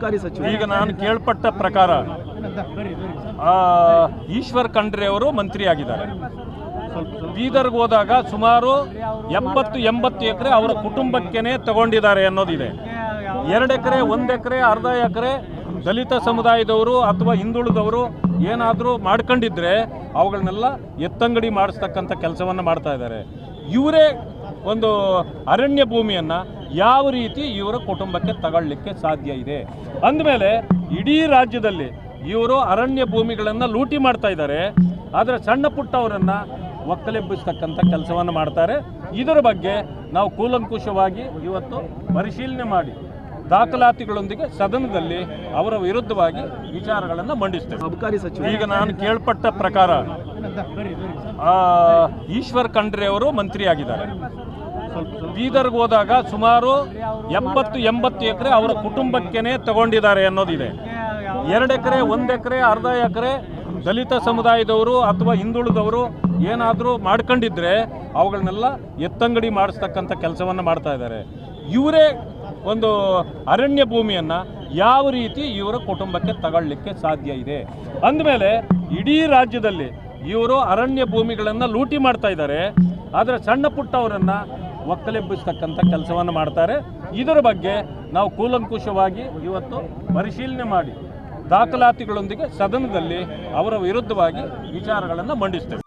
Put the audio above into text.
ಅಬಕಾರಿ ಸಚಿವ. ಈಗ ನಾನು ಕೇಳ್ಪಟ್ಟ ಪ್ರಕಾರ ಈಶ್ವರ್ ಖಂಡ್ರೆ ಅವರು ಮಂತ್ರಿ ಆಗಿದ್ದಾರೆ ಬೀದರ್ಗೆ ಹೋದಾಗ ಸುಮಾರು ಎಪ್ಪತ್ತು ಎಂಬತ್ತು ಎಕರೆ ಅವರ ಕುಟುಂಬಕ್ಕೇನೆ ತಗೊಂಡಿದ್ದಾರೆ ಅನ್ನೋದಿದೆ. ಎರಡು ಎಕರೆ, ಒಂದು ಎಕರೆ, ಅರ್ಧ ಎಕರೆ ದಲಿತ ಸಮುದಾಯದವರು ಅಥವಾ ಹಿಂದುಳಿದವರು ಏನಾದರೂ ಮಾಡ್ಕೊಂಡಿದ್ರೆ ಅವುಗಳನ್ನೆಲ್ಲ ಎತ್ತಂಗಡಿ ಮಾಡಿಸ್ತಕ್ಕಂಥ ಕೆಲಸವನ್ನು ಮಾಡ್ತಾ ಇದ್ದಾರೆ. ಇವರೇ ಒಂದು ಅರಣ್ಯ ಭೂಮಿಯನ್ನು ಯಾವ ರೀತಿ ಇವರ ಕುಟುಂಬಕ್ಕೆ ತಗೊಳ್ಳಿಕ್ಕೆ ಸಾಧ್ಯ ಇದೆ? ಅಂದಮೇಲೆ ಇಡೀ ರಾಜ್ಯದಲ್ಲಿ ಇವರು ಅರಣ್ಯ ಭೂಮಿಗಳನ್ನು ಲೂಟಿ ಮಾಡ್ತಾ ಇದ್ದಾರೆ. ಆದರೆ ಸಣ್ಣ ಪುಟ್ಟವರನ್ನು ಒಕ್ಕಲೆಬ್ಬಿಸ್ತಕ್ಕಂಥ ಕೆಲಸವನ್ನು ಮಾಡ್ತಾರೆ. ಇದರ ಬಗ್ಗೆ ನಾವು ಕೂಲಂಕುಷವಾಗಿ ಇವತ್ತು ಪರಿಶೀಲನೆ ಮಾಡಿ ದಾಖಲಾತಿಗಳೊಂದಿಗೆ ಸದನದಲ್ಲಿ ಅವರ ವಿರುದ್ಧವಾಗಿ ವಿಚಾರಗಳನ್ನು ಮಂಡಿಸ್ತೇವೆ. ಅಬಕಾರಿ ಸಚಿವ. ಈಗ ನಾನು ಕೇಳ್ಪಟ್ಟ ಪ್ರಕಾರ ಈಶ್ವರ್ ಖಂಡ್ರೆ ಅವರು ಮಂತ್ರಿ ಆಗಿದ್ದಾರೆ ಬೀದರ್ಗೆ ಹೋದಾಗ ಸುಮಾರು ಎಪ್ಪತ್ತು ಎಂಬತ್ತು ಎಕರೆ ಅವರ ಕುಟುಂಬಕ್ಕೇನೆ ತಗೊಂಡಿದ್ದಾರೆ ಅನ್ನೋದಿದೆ. ಎರಡು ಎಕರೆ, ಒಂದು ಎಕರೆ, ಅರ್ಧ ಎಕರೆ ದಲಿತ ಸಮುದಾಯದವರು ಅಥವಾ ಹಿಂದುಳಿದವರು ಏನಾದರೂ ಮಾಡ್ಕೊಂಡಿದ್ರೆ ಅವುಗಳನ್ನೆಲ್ಲ ಎತ್ತಂಗಡಿ ಮಾಡಿಸ್ತಕ್ಕಂಥ ಕೆಲಸವನ್ನು ಮಾಡ್ತಾ ಇದ್ದಾರೆ. ಇವರೇ ಒಂದು ಅರಣ್ಯ ಭೂಮಿಯನ್ನು ಯಾವ ರೀತಿ ಇವರ ಕುಟುಂಬಕ್ಕೆ ತಗೊಳ್ಳಿಕ್ಕೆ ಸಾಧ್ಯ ಇದೆ. ಅಂದಮೇಲೆ ಇಡೀ ರಾಜ್ಯದಲ್ಲಿ ಇವರು ಅರಣ್ಯ ಭೂಮಿಗಳನ್ನು ಲೂಟಿ ಮಾಡ್ತಾ ಇದ್ದಾರೆ. ಆದರೆ ಸಣ್ಣ ಪುಟ್ಟವರನ್ನು ಒಕ್ಕಲೆಬ್ಬಿಸ್ತಕ್ಕಂಥ ಕೆಲಸವನ್ನು ಮಾಡ್ತಾರೆ. ಇದರ ಬಗ್ಗೆ ನಾವು ಕೂಲಂಕುಷವಾಗಿ ಇವತ್ತು ಪರಿಶೀಲನೆ ಮಾಡಿ. ದಾಖಲಾತಿಗಳೊಂದಿಗೆ ಸದನದಲ್ಲಿ ಅವರ ವಿರುದ್ಧವಾಗಿ ವಿಚಾರಗಳನ್ನು ಮಂಡಿಸ್ತೇವೆ.